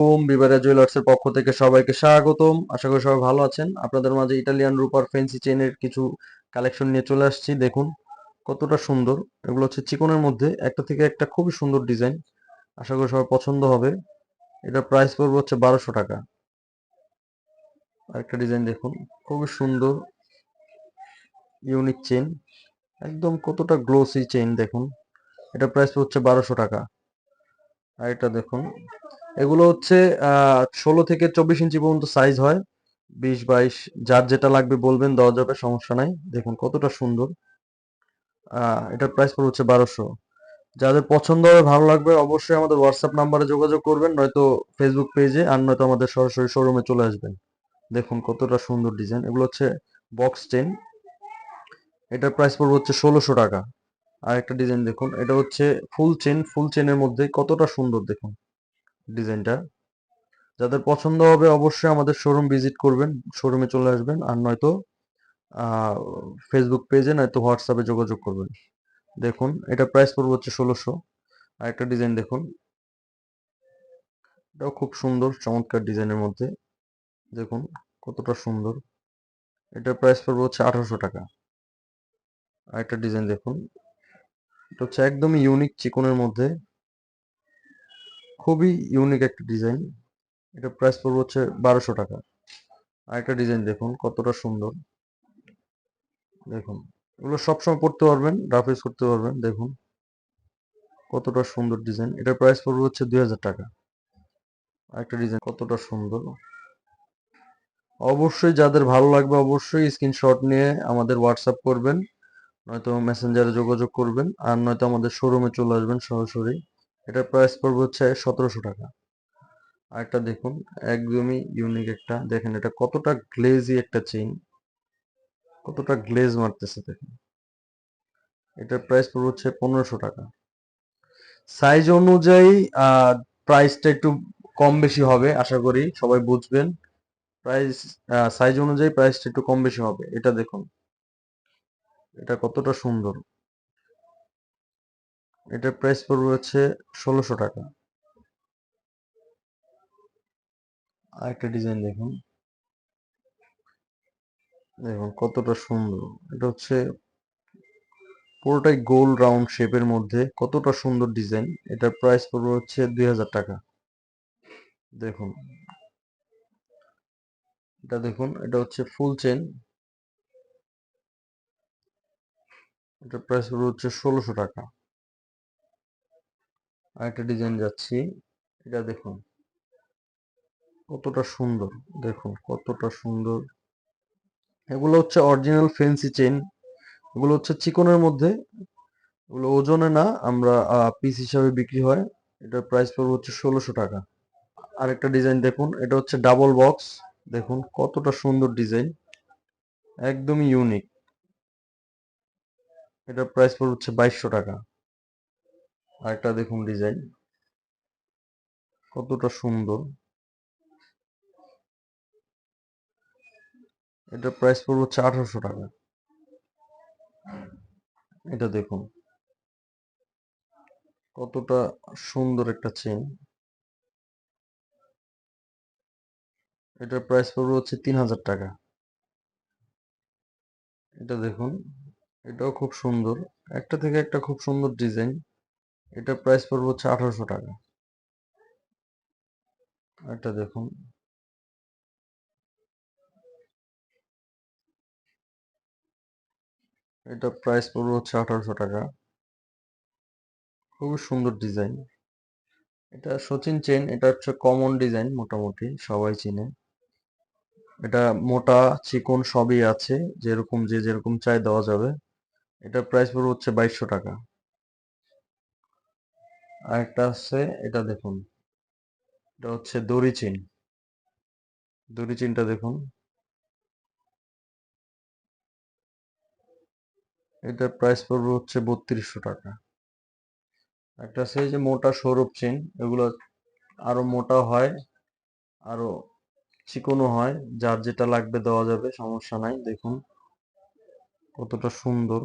ওম বিবারা জুয়েলার্সের পক্ষ থেকে সবাইকে স্বাগতম। আশা করি সবাই ভালো আছেন। আপনাদের মাঝে ইটালিয়ান রূপার ফ্যান্সি চেনের কিছু কালেকশন নিয়ে চলে আসছি। দেখুন, কতটা সুন্দর। এগুলো হচ্ছে চিকনের মধ্যে, একটা থেকে একটা খুবই সুন্দর ডিজাইন আশা করি সবার পছন্দ হবে। এটার প্রাইস পড়বে হচ্ছে বারোশো টাকা। আরেকটা ডিজাইন দেখুন, খুবই সুন্দর ইউনিক চেন একদম কতটা গ্লোসি চেন দেখুন। এটা প্রাইস হচ্ছে বারোশো টাকা। আর এটা দেখুন এগুলো হচ্ছে ষোলো থেকে চব্বিশ ইঞ্চি পর্যন্ত সাইজ হয়। বিশ, বাইশ, যার যেটা লাগবে বলবেন, দেওয়া যাবে, সমস্যা নাই। দেখুন কতটা সুন্দর। এটার প্রাইস পড়ে হচ্ছে বারোশো। যাদের পছন্দ হবে, ভালো লাগবে, অবশ্যই আমাদের হোয়াটসঅ্যাপ নাম্বারে যোগাযোগ করবেন, নয়তো ফেসবুক পেজে আর নয়তো আমাদের সরাসরি শোরুমে চলে আসবেন। দেখুন কতটা সুন্দর ডিজাইন এগুলো হচ্ছে বক্স চেন এটার প্রাইস পড়বে হচ্ছে ষোলোশো টাকা। আর একটা ডিজাইন দেখুন। এটা হচ্ছে ফুল চেন ফুল চেনের মধ্যে কতটা সুন্দর দেখুন। ডিজাইনটা। যাদের পছন্দ হবে অবশ্যই আমাদের শোরুম ভিজিট করবেন শোরুমে চলে আসবেন আর নয়তো ফেসবুক পেজে নয়তো হোয়াটসঅ্যাপে যোগাযোগ করবেন। দেখুন, এটা প্রাইস পড়বে হচ্ছে ষোলোশো। আর একটা ডিজাইন দেখুন। এটাও খুব সুন্দর, চমৎকার ডিজাইনের মধ্যে। দেখুন, কতটা সুন্দর। এটার প্রাইস পড়বে হচ্ছে আঠারোশো টাকা। আর একটা ডিজাইন দেখুন। এটা হচ্ছে একদমই ইউনিক চিকনের মধ্যে। খুবই ইউনিক একটা ডিজাইন এটা প্রাইস পড়বে হচ্ছে বারোশো টাকা। আর একটা ডিজাইন দেখুন, কতটা সুন্দর। দেখুন, এগুলো সবসময় পড়তে পারবেন রাফ ইউজ করতে পারবেন, দেখুন। কতটা সুন্দর ডিজাইন এটার প্রাইস পড়বে হচ্ছে দুই হাজার টাকা। আরেকটা ডিজাইন কতটা সুন্দর। অবশ্যই যাদের ভালো লাগবে অবশ্যই স্ক্রিনশট নিয়ে আমাদের হোয়াটসঅ্যাপ করবেন, নয়তো মেসেঞ্জারে যোগাযোগ করবেন, আর নয়তো আমাদের শোরুমে চলে আসবেন সরাসরি। এটার প্রাইস পড়বে হচ্ছে সতেরোশো টাকা। আরেকটা দেখুন, একদমই ইউনিক একটা। দেখেন এটা কতটা গ্লেজি একটা চেইন কতটা গ্লেজ মারতেছে দেখেন। এটার প্রাইস পড়বে হচ্ছে পনেরোশো টাকা। সাইজ অনুযায়ী প্রাইসটা একটু কম বেশি হবে, আশা করি সবাই বুঝবেন। প্রাইস সাইজ অনুযায়ী প্রাইসটা একটু কম বেশি হবে। এটা দেখুন। এটা কতটা সুন্দর। এটার প্রাইস পড়বে হচ্ছে ষোলোশো টাকা। আরেকটা ডিজাইন দেখুন। দেখুন কতটা সুন্দর। এটা হচ্ছে পুরোটাই গোল রাউন্ড শেপের মধ্যে কতটা সুন্দর ডিজাইন এটার প্রাইস পড়বে হচ্ছে দুই হাজার টাকা। দেখুন। এটা দেখুন, এটা হচ্ছে ফুল চেন এটার প্রাইস পড়বে হচ্ছে ষোলোশো টাকা। আরেকটা ডিজাইন যাচ্ছি। এটা দেখুন। কতটা সুন্দর, দেখুন কতটা সুন্দর। এগুলো হচ্ছে অরিজিনাল ফেন্সি চেন এগুলো হচ্ছে চিকনের মধ্যে। এগুলো ওজনে না আমরা পিস হিসাবে বিক্রি হয়। এটার প্রাইস পড়বে হচ্ছে ষোলোশো টাকা। আরেকটা ডিজাইন দেখুন। এটা হচ্ছে ডাবল বক্স দেখুন কতটা সুন্দর ডিজাইন একদমই ইউনিক এটার প্রাইস পড়বে হচ্ছে বাইশশো টাকা। আরেকটা দেখুন ডিজাইন কতটা সুন্দর। এটা প্রাইস পড়বে হচ্ছে আঠারোশো টাকা। এটা দেখুন। কতটা সুন্দর একটা চেন এটার প্রাইস পড়বে হচ্ছে তিন হাজার টাকা। এটা দেখুন। এটাও খুব সুন্দর। একটা থেকে একটা খুব সুন্দর ডিজাইন এটার প্রাইস পড়বে হচ্ছে আঠারোশো টাকা। এটা দেখুন। এটা প্রাইস পড়বে হচ্ছে আঠারোশো টাকা। খুবই সুন্দর ডিজাইন এটা সচিন চেন এটা হচ্ছে কমন ডিজাইন মোটামুটি, সবাই চিনে। এটা মোটা, চিকন সবই আছে, যেরকম যে যেরকম চাই দেওয়া যাবে। এটা প্রাইস পড়বে হচ্ছে বাইশশো টাকা। আর একটা আছে, এটা দেখুন। এটা হচ্ছে দড়ি চেন দড়ি চেনটা দেখুন। এটার প্রাইস পড়বে হচ্ছে বত্রিশশো টাকা। একটা আছে যে মোটা সৌরভ চেন এগুলো আরও মোটা হয়, আরও চিকনও হয়, যার যেটা লাগবে দেওয়া যাবে, সমস্যা নাই, দেখুন। কতটা সুন্দর।